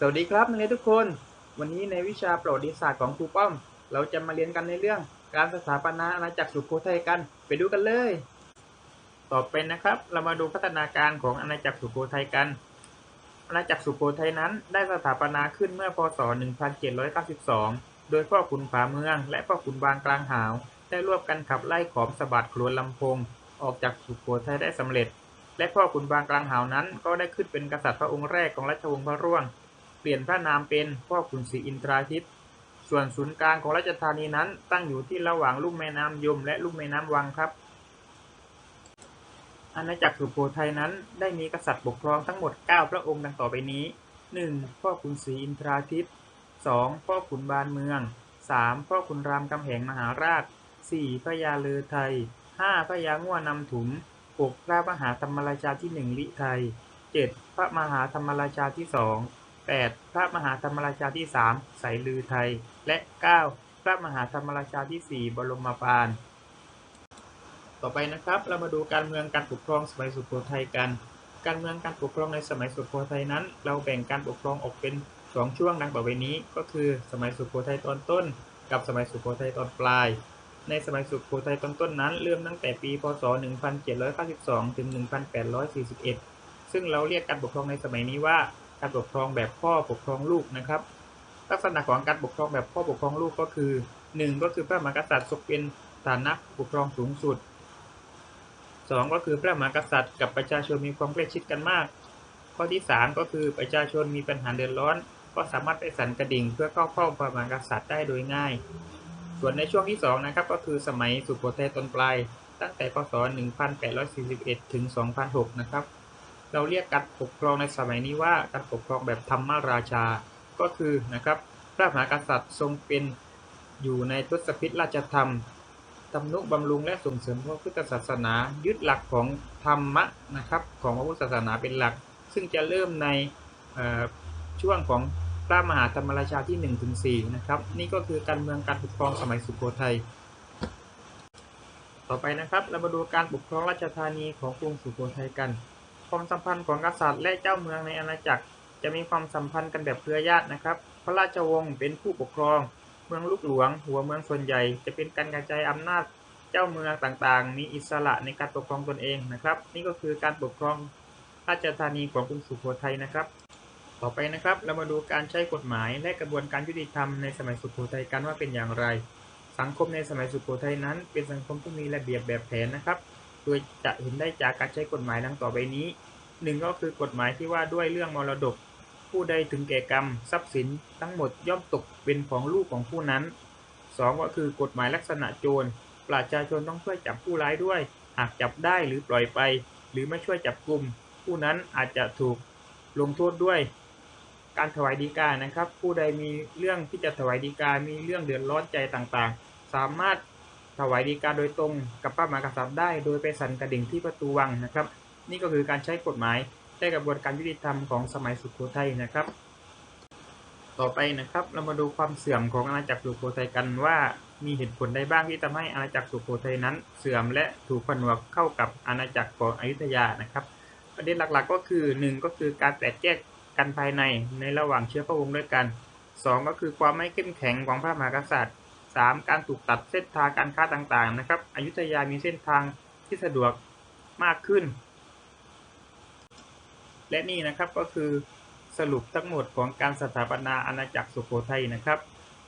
สวัสดีครับนักเรียนทุกคน วันนี้ในวิชาประวัติศาสตร์ของครูป้อม เราจะมาเรียนกันในเรื่องการสถาปนาอาณาจักรสุโขทัยกัน ไปดูกันเลย ต่อไปนะครับ เรามาดูพัฒนาการของอาณาจักรสุโขทัยกัน อาณาจักรสุโขทัยนั้น ได้สถาปนาขึ้นเมื่อพศ 1792 โดยพ่อขุนผาเมืองและพ่อขุนบางกลางหาว ได้ร่วมกันขับไล่ขอมสะบัดโขลวนลำพง ออกจากสุโขทัยได้สำเร็จ และพ่อขุนบางกลางหาวนั้น ก็ได้ขึ้นเป็นกษัตริย์พระองค์แรกของราชวงศ์พระร่วง ปลี่ยนพระนามเป็นพ่อขุนศรีอินทราทิตย์ส่วนศูนย์กลางของราชธานีนั้นตั้งอยู่ที่ระหว่างลุ่มแม่น้ำยม และลุ่มแม่น้ำวังครับ อาณาจักรสุโขทัยนั้นได้มีกษัตริย์ปกครองทั้งหมด 9 พระองค์ดังต่อไปนี้ 1. พ่อขุนศรีอินทราทิตย์ 2. พ่อขุนบานเมือง 3. พ่อขุนรามคำแหงมหาราช 4. พระยาเลอไทย 5. พระยาง่วนำถุม 6. พระมหาธรรมราชาที่หนึ่งลิไทย 7. พระมหาธรรมราชาที่สอง 8. พระมหาธรรมราชาที่สามสายลือไทย และ 9. พระมหาธรรมราชาที่สี่บรมปานต่อไปนะครับ เรามาดูการเมืองการปกครองสมัยสุโขทัยกัน การเมืองการปกครองในสมัยสุโขทัยนั้น เราแบ่งการปกครองออกเป็นสองช่วงดังต่อไปนี้ ก็คือสมัยสุโขทัยตอนต้น กับสมัยสุโขทัยตอนปลาย ในสมัยสุโขทัยตอนต้นนั้น เริ่มตั้งแต่ปี พศ 1792 ถึง 1841 ซึ่งเราเรียกการปกครองในสมัยนี้ว่า การปกครองแบบพ่อปกครองลูกนะครับ ลักษณะของการปกครองแบบพ่อปกครองลูกก็คือ 1 ก็คือพระมหากษัตริย์ทรงเป็นฐานะปกครองสูงสุด 2 ก็คือพระมหากษัตริย์กับประชาชนมีความใกล้ชิดกันมาก ข้อที่ 3 ก็คือประชาชนมีปัญหาเดือดร้อน ก็สามารถไปสั่นกระดิ่ง เพื่อเข้าเฝ้าพระมหากษัตริย์ได้โดยง่าย ส่วนในช่วงที่2นะครับก็คือสมัยสุโขทัยตอนปลายตั้งแต่พศ 1841 ถึง 2006 นะครับ เราเรียกการปกครองในสมัยนี้ว่าการปกครองแบบธรรมราชา ก็คือนะครับพระมหากษัตริย์ทรงเป็นอยู่ในทศพิธราชธรรมทำนุบำรุงและส่งเสริมพระพุทธศาสนา ยึดหลักของธรรมะนะครับของพระพุทธศาสนาเป็นหลัก ซึ่งจะเริ่มในช่วงของพระมหาธรรมราชาที่1ถึง4นะครับ นี่ก็คือการเมืองการปกครองสมัยสุโขทัยต่อไปนะครับเรามาดูการปกครองราชธานีของกรุงสุโขทัยกัน ความสัมพันธ์ของกษัตริย์และเจ้าเมืองในอาณาจักร จะมีความสัมพันธ์กันแบบเครือญาตินะครับ พระราชวงศ์เป็นผู้ปกครอง เมืองลูกหลวง หัวเมืองส่วนใหญ่ จะเป็นการกระจายอำนาจ เจ้าเมืองต่างๆ มีอิสระในการปกครองตนเองนะครับ นี่ก็คือการปกครองราชธานีของกรุงสุโขทัยนะครับ ต่อไปนะครับเรามาดูการใช้กฎหมายและกระบวนการยุติธรรมในสมัยสุโขทัยกันว่าเป็นอย่างไร สังคมในสมัยสุโขทัยนั้น เป็นสังคมที่มีระเบียบแบบแผนนะครับ โดยจะเห็นได้จากการใช้กฎหมายดังต่อไปนี้หนึ่งก็คือกฎหมายที่ว่าด้วยเรื่องมรดก ผู้ใดถึงแก่กรรม ทรัพย์สินทั้งหมดย่อมตกเป็นของลูกของผู้นั้นสองก็คือกฎหมายลักษณะโจร ประชาชนต้องช่วยจับผู้ร้ายด้วย หากจับได้หรือปล่อยไป หรือไม่ช่วยจับกลุ่ม ผู้นั้นอาจจะถูกลงโทษด้วย การถวายดีกานะครับ ผู้ใดมีเรื่องที่จะถวายดีกามีเรื่องเดือดร้อนใจต่างๆ สามารถ ถวายดีกาโดยตรงกับพระมหากษัตริย์ได้ โดยไปสั่นกระดิ่งที่ประตูวังนะครับ นี่ก็คือการใช้กฎหมายในกระบวนการยุติธรรมของสมัยสุโขทัยนะครับ ต่อไปนะครับเรามาดูความเสื่อมของอาณาจักรสุโขทัยกันว่ามีเหตุผลใดบ้างที่ทำให้อาณาจักรสุโขทัยนั้น เสื่อมและถูกผนวกเข้ากับอาณาจักรของอยุธยานะครับ ประเด็นหลักๆ ก็คือ 1 ก็คือการแตกแยกกันภายในในระหว่างเชื้อพระวงศ์ด้วยกัน 2 ก็คือความไม่เข้มแข็งของพระมหากษัตริย์ 3 การถูกตัดเส้นทางการค้าต่างๆนะครับ อยุธยามีเส้นทางที่สะดวกมากขึ้น และนี่นะครับก็คือสรุปทั้งหมดของการสถาปนาอาณาจักรสุโขทัยนะครับ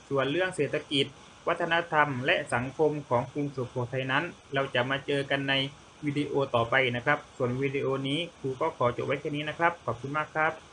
ส่วนเรื่องเศรษฐกิจ วัฒนธรรม และสังคมของกรุงสุโขทัยนั้น เราจะมาเจอกันในวิดีโอต่อไปนะครับ ส่วนวิดีโอนี้ครูก็ขอจบไว้แค่นี้นะครับ ขอบคุณมากครับ